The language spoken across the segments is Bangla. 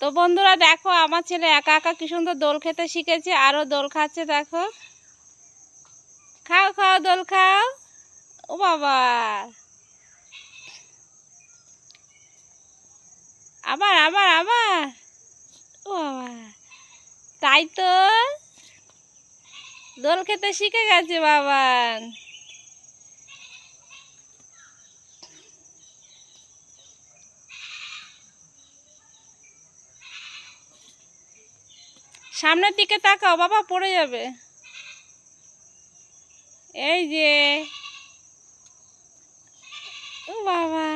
তো বন্ধুরা দেখো, আমার ছেলে একা একা কি সুন্দর দোল খেতে শিখেছে আরও দোল খাচ্ছে, দেখো। খাও খাও, দোল খাও। ও বাবা। আবার আবার আবার। ও বাবা। তাই তো দোল খেতে শিখে গেছে বাবান সামনের দিকে তাকাও বাবা পড়ে যাবে। এই যে। ও বাবা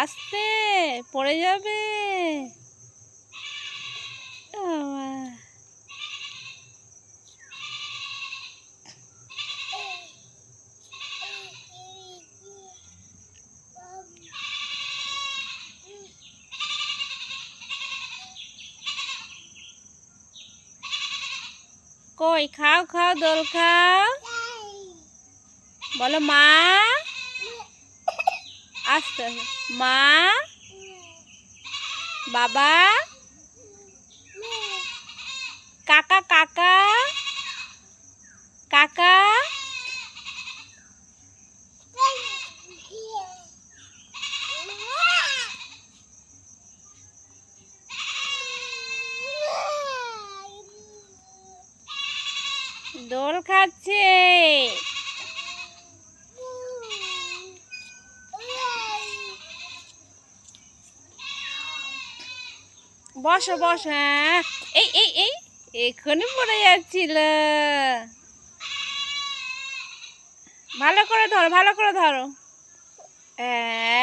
আসতে পড়ে যাবে। কই? খাও খাও দোল খাও। বলো মা। আস্তে। মা। বাবা। দোল খাচ্ছে। বসো বসো হ্যাঁ। এই এই এই এক্ষুনি পড়ে যাচ্ছিল। ভালো করে ধরো, ভালো করে ধরো। হ্যাঁ।